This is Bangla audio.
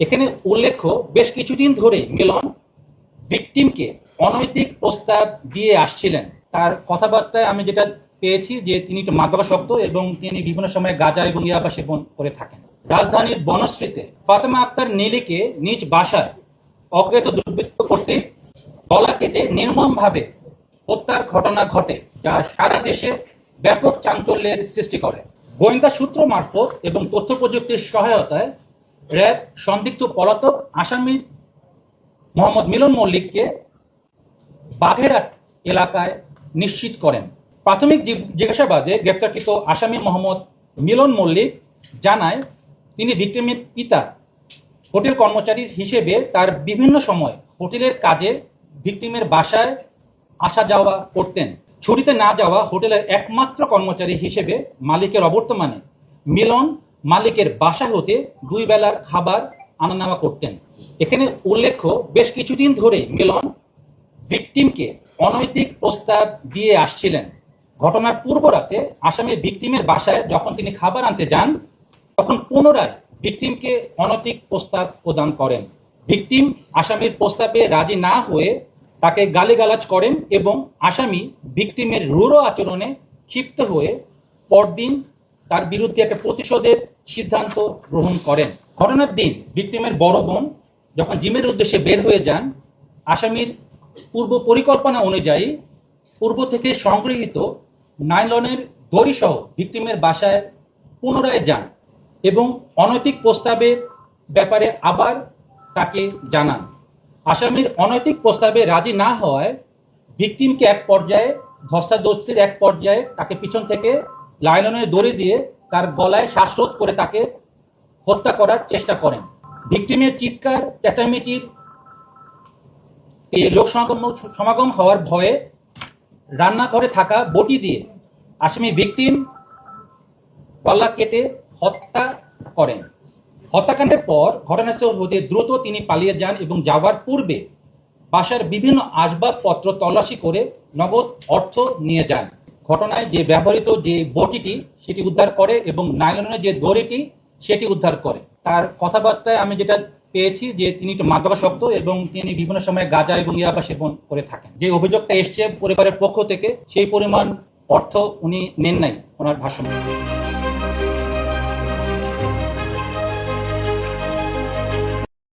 এখানে উল্লেখ্য, বেশ কিছুদিন ধরে মিলন ভিকটিমকে অনৈতিক প্রস্তাব দিয়ে আসছিলেন। তার কথাবার্তায় আমি যেটা পেয়েছি যে তিনি একটু মাদকাসক্ত এবং তিনি বিভিন্ন সময় গাঁজা এবং ইয়াবা সেবন করে থাকেন। রাজধানীর বনশ্রীতে ফাতেমা আক্তার নীলিকে নিজ বাসায় অজ্ঞাত দুর্বৃত্ত করতে গলা কেটে নির্মমভাবে হত্যার ঘটনা ঘটে, যা সারা দেশে ব্যাপক চাঞ্চল্যের সৃষ্টি করে। গোয়েন্দা সূত্র মারফত এবং তথ্য প্রযুক্তির সহায়তায় র্যাব, সন্দিগ্ধ পলাতক, আসামির মোহাম্মদ মিলন মল্লিককে বাঘেরহাট এলাকায় নিশ্চিত করেন। প্রাথমিক জিজ্ঞাসাবাদে গ্রেপ্তারকৃত আসামি মোহাম্মদ মিলন মল্লিক জানায়, তিনি ভিক্টিমের পিতা, হোটেল কর্মচারী হিসেবে তার বিভিন্ন সময় হোটেলের কাজে ভিকটিমের বাসায় আসা যাওয়া করতেন। ছুটিতে না যাওয়া হোটেলের একমাত্র কর্মচারী হিসেবে মালিকের অবর্তমানে মিলন মালিকের বাসা হতে দুই বেলার খাবার আনা নেওয়া করতেন। এখানে উল্লেখ্য, বেশ কিছুদিন ধরে মিলন ভিকটিমকে অনৈতিক প্রস্তাব দিয়ে আসছিলেন। ঘটনার পূর্ব রাতে আসামের ভিকটিমের বাসায় যখন তিনি খাবার আনতে যান, তখন পুনরায় ভিকটিমকে অনৈতিক প্রস্তাব প্রদান করেন। ভিকটিম আসামির প্রস্তাবে রাজি না হয়ে তাকে গালিগালাজ করেন এবং আসামি ভিকটিমের রূঢ় আচরণে ক্ষিপ্ত হয়ে পরদিন তার বিরুদ্ধে একটা প্রতিশোধের সিদ্ধান্ত গ্রহণ করেন। ঘটনার দিন ভিকটিমের বড় বোন যখন জিমের উদ্দেশ্যে বের হয়ে যান, আসামির পূর্ব পরিকল্পনা অনুযায়ী পূর্ব থেকে সংগৃহীত নাইলনের দড়িসহ ভিকটিমের বাসায় পুনরায় যান এবং অনৈতিক প্রস্তাবের ব্যাপারে আবার তাকে জানান। আসামির অনৈতিক প্রস্তাবে রাজি না হওয়ায় ভিকটিমকে এক পর্যায়ে, ধস্তাধস্তির এক পর্যায়ে তাকে পিছন থেকে লাইলনের দড়ি দিয়ে তার গলায় শ্বাসরোধ করে তাকে হত্যা করার চেষ্টা করেন। ভিকটিমের চিৎকার, চেঁচামেচির লোক সমাগম সমাগম হওয়ার ভয়ে রান্নাঘরে থাকা বটি দিয়ে আসামি ভিকটিম গলা কেটে হত্যা করেন। হত্যাকাণ্ডের পর ঘটনাস্থল হতে দ্রুত তিনি পালিয়ে যান এবং যাওয়ার পূর্বে বাসার বিভিন্ন আসবাবপত্র তল্লাশি করে নগদ অর্থ নিয়ে যান। ঘটনায় যে ব্যবহৃত যে বটিটি সেটি উদ্ধার করে এবং নাইলনের যে দড়িটি সেটি উদ্ধার করে। তার কথাবার্তায় আমি যেটা পেয়েছি যে তিনি একটু মাদকাসক্ত এবং তিনি বিভিন্ন সময় গাঁজা এবং ইয়াবা সেবন করে থাকেন। যে অভিযোগটা এসছে পরিবারের পক্ষ থেকে, সেই পরিমাণ অর্থ উনি নেন নাই ওনার ভাষণ।